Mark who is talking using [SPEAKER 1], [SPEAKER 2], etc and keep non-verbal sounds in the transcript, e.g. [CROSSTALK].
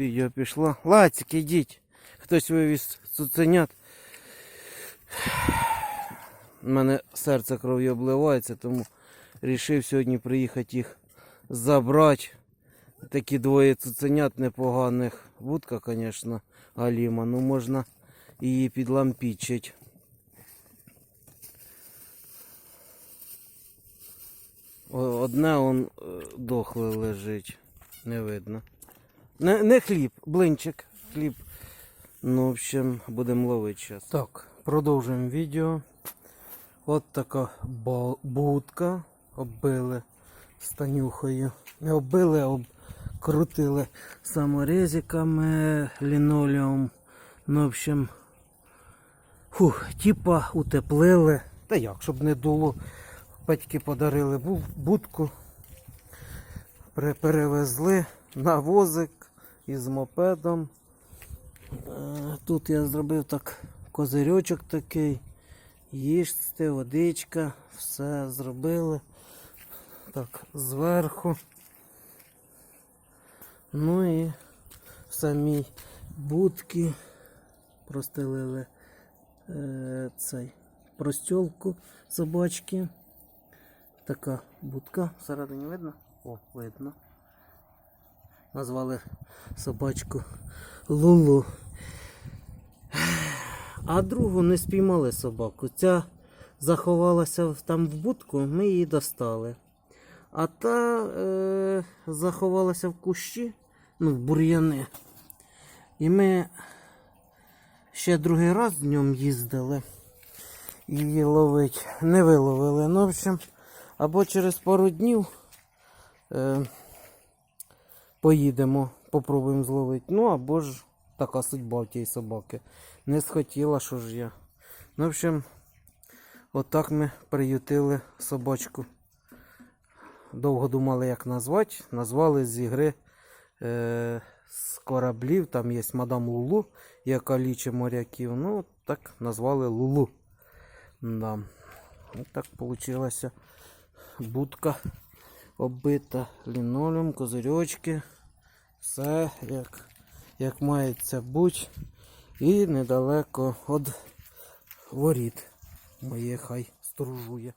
[SPEAKER 1] Відео пішло. Лацик, ідіть. Хтось вивіз цуценят. [SIGHS] У мене серце кров'ю обливається, тому вирішив сьогодні приїхати їх забрати. Такі двоє цуценят непоганих. Вудка, звісно, галіма, ну можна її підлампічить. Одне он е, дохле лежить. Не видно. Не, не хліб, блинчик, хліб. Ну, в общем, будемо ловити зараз. Так, продовжуємо відео. От така будка. Оббили станюхою. Не оббили, а обкрутили саморезиками, лінолеум. Ну, в общем, фух, типа утеплили. Та як, щоб не дуло. Батьки подарили бу- будку. Перевезли на возик із мопедом. Е, Тут я зробив так козирьочок такий. Їжте, водичка, все зробили. Так, зверху. Ну і в самій будки простелили е, цей простілку собачки. Така будка всередині видно? О, видно. Назвали собачку Лулу. А другу не спіймали собаку. Ця заховалася там в будку, ми її достали. А та е, заховалася в кущі, ну, в бур'яни. І ми ще другий раз днем їздили її ловить. Не виловили. Ну, в общем, або через пару днів е, поїдемо, попробуємо зловити. Ну, або ж така судьба в тієї собаки. Не схотіла, що ж я. Ну, в общем, отак ми приютили собачку. Довго думали, як назвати. Назвали з ігри е, з кораблів. Там є мадам Лулу, яка лічить моряків. Ну, так назвали Лулу. Да. Ось так получилася будка оббита лінолеум, козирьочки. Все як, як мається бути. І недалеко від воріт моє хай сторожує.